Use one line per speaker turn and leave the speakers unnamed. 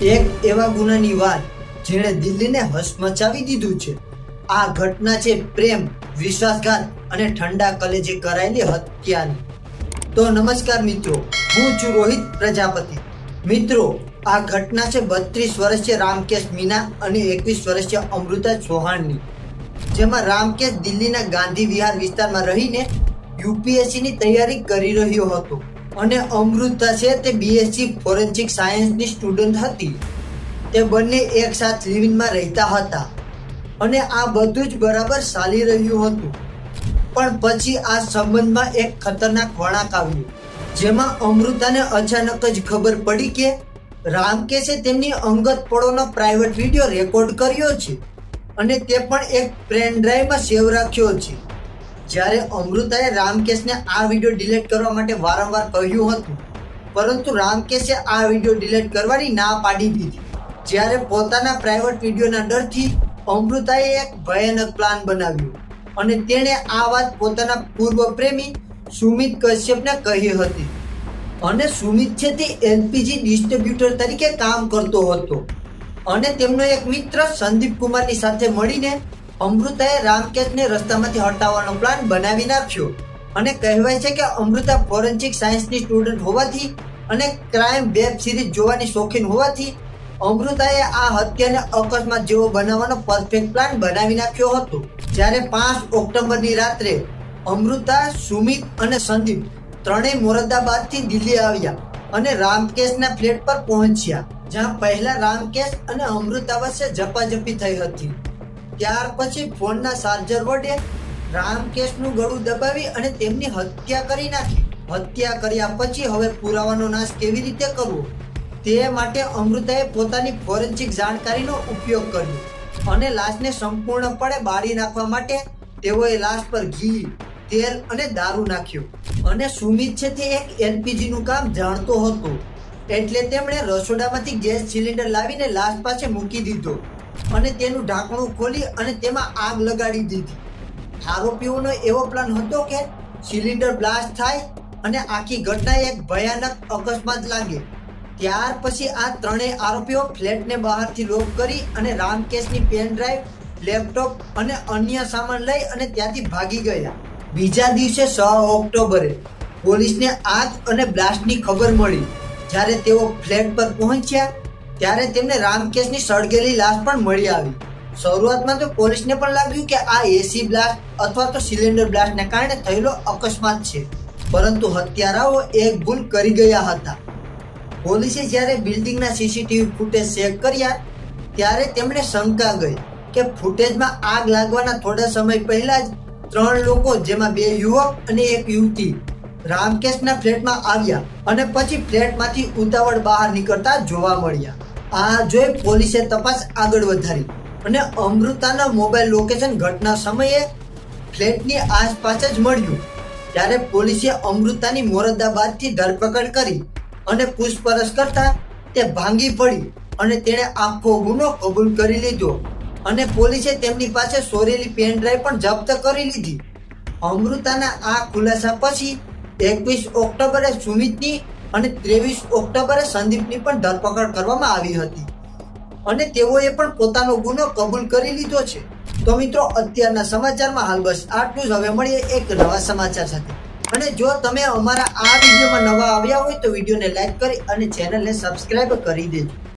એક એવા ગુનાની વાત જેણે દિલ્હીને હસમચાવી દીધું છે. આ ઘટના છે પ્રેમ, વિશ્વાસઘાત અને ઠંડા કલેજે કરાયેલી હત્યાની. તો નમસ્કાર મિત્રો, હું છું રોહિત પ્રજાપતિ. મિત્રો, આ ઘટના છે બત્રીસ વર્ષીય રામકેશ મીના અને એકવીસ વર્ષીય અમૃતા ચૌહાણની. જેમાં રામકેશ દિલ્હીના ગાંધી વિહાર વિસ્તારમાં રહીને યુપીએસસીની તૈયારી કરી રહ્યો હતો. અને અમૃતા છે તે બીએસસી ફોરેન્સિક સાયન્સની સ્ટુડન્ટ હતી. તે બંને એક સાથ લિવિંગમાં રહેતા હતા. અને આ બધું જ બરાબર ચાલી રહ્યું હતું. પણ પછી આ સંબંધમાં એક ખતરનાક વળાંક આવ્યું, જેમાં અમૃતાને અચાનક જ ખબર પડી કે રામકેશે તેમની અંગત પળોનો પ્રાઇવેટ વીડિયો રેકોર્ડ કર્યો છે. અને તે પણ એક પેન ડ્રાઈવમાં સેવ રાખ્યો છે. જ્યારે અમૃતાએ રામકેશને આ વીડિયો ડિલીટ કરવા માટે વારંવાર કહ્યું હતું, પરંતુ રામકેશે આ વીડિયો ડિલીટ કરવાની ના પાડી દીધી. જ્યારે પોતાના પ્રાઇવેટ વિડીયોના ડરથી અમૃતાએ એક ભયાનક પ્લાન બનાવ્યો અને તેણે આ વાત પોતાના પૂર્વ પ્રેમી સુમિત કશ્યપને કહી હતી. અને સુમિત છે તે એલપીજી ડિસ્ટ્રીબ્યુટર તરીકે કામ કરતો હતો. અને તેમનો એક મિત્ર સંદીપ કુમારની સાથે મળીને અમૃતાએ રામકેશને રસ્તામાંથી હટાવવાનો પ્લાન બનાવી નાખ્યો અને કહેવાય છે કે અમૃતા ફોરેન્સિક સાયન્સની સ્ટુડન્ટ હોવાથી અને ક્રાઇમ વેબ સિરીઝ જોવાની શોખીન હોવાથી અમૃતાએ આ હત્યાને અકસ્માત જેવો બનાવવાનો પરફેક્ટ પ્લાન બનાવી નાખ્યો હતો. જ્યારે પાંચ ઓક્ટોબરની રાત્રે અમૃતા, સુમિત અને સંદીપ ત્રણેય મોરદાબાદથી દિલ્હી આવ્યા અને રામકેશના ફ્લેટ પર પહોંચ્યા, જ્યાં પહેલા રામકેશ અને અમૃતા વચ્ચે ઝપાઝપી થઈ હતી. ત્યાર પછી ફોનના ચાર્જર વડે રામકેશનું ગળું દબાવી અને તેમની હત્યા કરી નાખી. હત્યા કર્યા પછી હવે પુરાવાનો નાશ કેવી રીતે કરવો? તે માટે અમૃતાએ પોતાની ફોરેન્સિક જાણકારીનો ઉપયોગ કર્યો અને લાશને સંપૂર્ણપણે બાળી નાખવા માટે તેઓએ લાશ પર ઘી, તેલ અને દારૂ નાખ્યો. અને સુમિત છે તે એક એલપીજી નું કામ જાણતો હતો. એટલે તેમણે રસોડામાંથી ગેસ સિલિન્ડર લાવીને લાશ પાસે મૂકી દીધો. અને તેનું ઢાંકણું ખોલી અને તેમાં આગ લગાડી દીધી. આરોપીઓનો એવો પ્લાન હતો કે સિલિન્ડર બ્લાસ્ટ થાય અને આખી ઘટના એક ભયાનક અકસ્માત લાગે. ત્યાર પછી આ ત્રણેય આરોપીઓ ફ્લેટને બહારથી લોક કરી અને રામકેશની પેન ડ્રાઈવ, લેપટોપ અને અન્ય સામાન લઈ અને ત્યાંથી ભાગી ગયા. બીજા દિવસે છ ઓક્ટોબરે પોલીસને આગ અને બ્લાસ્ટની ખબર મળી. જ્યારે તેઓ ફ્લેટ પર પહોંચ્યા ત્યારે તેમને રામકેશની સળગેલી લાશ પણ મળી આવી. શરૂઆતમાં તો પોલીસને પણ લાગ્યું કે આ એસી બ્લાસ્ટ અથવા તો સિલિન્ડર બ્લાસ્ટને કારણે થયેલો અકસ્માત છે. પરંતુ હત્યારાઓ એક ભૂલ કરી ગયા હતા. પોલીસે જ્યારે બિલ્ડિંગના સીસીટીવી ફૂટેજ ચેક કર્યા, ત્યારે તેમણે શંકા ગઈ કે ફૂટેજમાં આગ લાગવાના થોડા સમય પહેલા જ ત્રણ લોકો, જેમાં બે યુવક અને એક યુવતી, રામકેશના ફ્લેટમાં આવ્યા અને પછી ફ્લેટમાંથી ઉતાવળ બહાર નીકળતા જોવા મળ્યા. આ જોઈ પોલીસે તપાસ આગળ વધારી. અને અમૃતાના મોબાઈલ લોકેશન ઘટના સમયે ફ્લેટની આસપાસ જ મળ્યું. ત્યારે પોલીસે અમૃતાની મોરદાબાદથી ધરપકડ કરી અને પૂછપરછ કરતા તે ભાંગી પડી અને તેણે આખો ગુનો કબૂલ કરી લીધો અને પોલીસે તેમની પાસે સોરેલી પેન ડ્રાઈવ પણ જપ્ત કરી લીધી. અમૃતાના આ ખુલાસા પછી એકવીસ ઓક્ટોબરે સુમિતની અને ત્રેવીસ ઓક્ટોબરે સંદીપની પણ ધરપકડ કરવામાં આવી હતી. અને તેઓએ પણ પોતાનો ગુનો કબૂલ કરી લીધો છે. તો મિત્રો, અત્યારના સમાચારમાં હાલ બસ આટલું જ. હવે મળીએ એક નવા સમાચાર સાથે. અને જો તમે અમારા આ વિડીયોમાં નવા આવ્યા હોય તો વિડીયોને લાઈક કરી અને ચેનલને સબસ્ક્રાઇબ કરી દેજો.